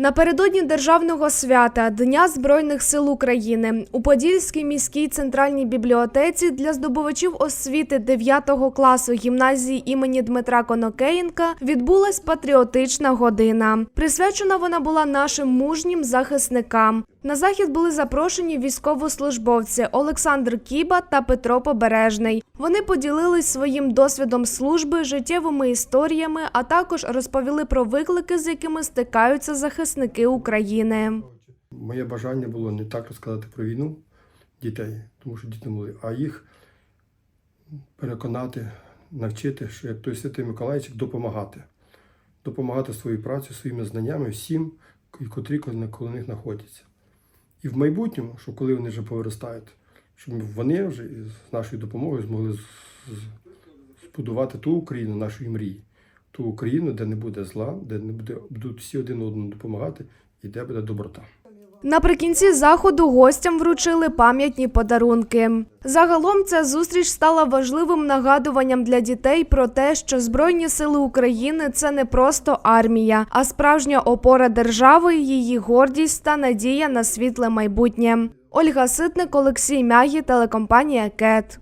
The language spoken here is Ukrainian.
Напередодні державного свята Дня Збройних сил України у Подільській міській центральній бібліотеці для здобувачів освіти 9 класу гімназії імені Дмитра Конокеєнка відбулась патріотична година. Присвячена вона була нашим мужнім захисникам. На захід були запрошені військовослужбовці Олександр Кіба та Петро Побережний. Вони поділились своїм досвідом служби, життєвими історіями, а також розповіли про виклики, з якими стикаються захисники України. Моє бажання було не так розказати про війну дітей, тому що діти мали, а їх переконати, навчити, що як той святий Миколайчик, допомагати. Допомагати своєю працею, своїми знаннями всім, котрі коло них знаходяться. І в майбутньому, що коли вони вже повиростають, щоб вони вже з нашою допомогою змогли збудувати ту Україну нашої мрії, ту Україну, де не буде зла, де не буде, будуть всі один одному допомагати і де буде доброта. Наприкінці заходу гостям вручили пам'ятні подарунки. Загалом ця зустріч стала важливим нагадуванням для дітей про те, що Збройні сили України це не просто армія, а справжня опора держави, її гордість та надія на світле майбутнє. Ольга Ситник, Олексій Мягі, телекомпанія КЕТ.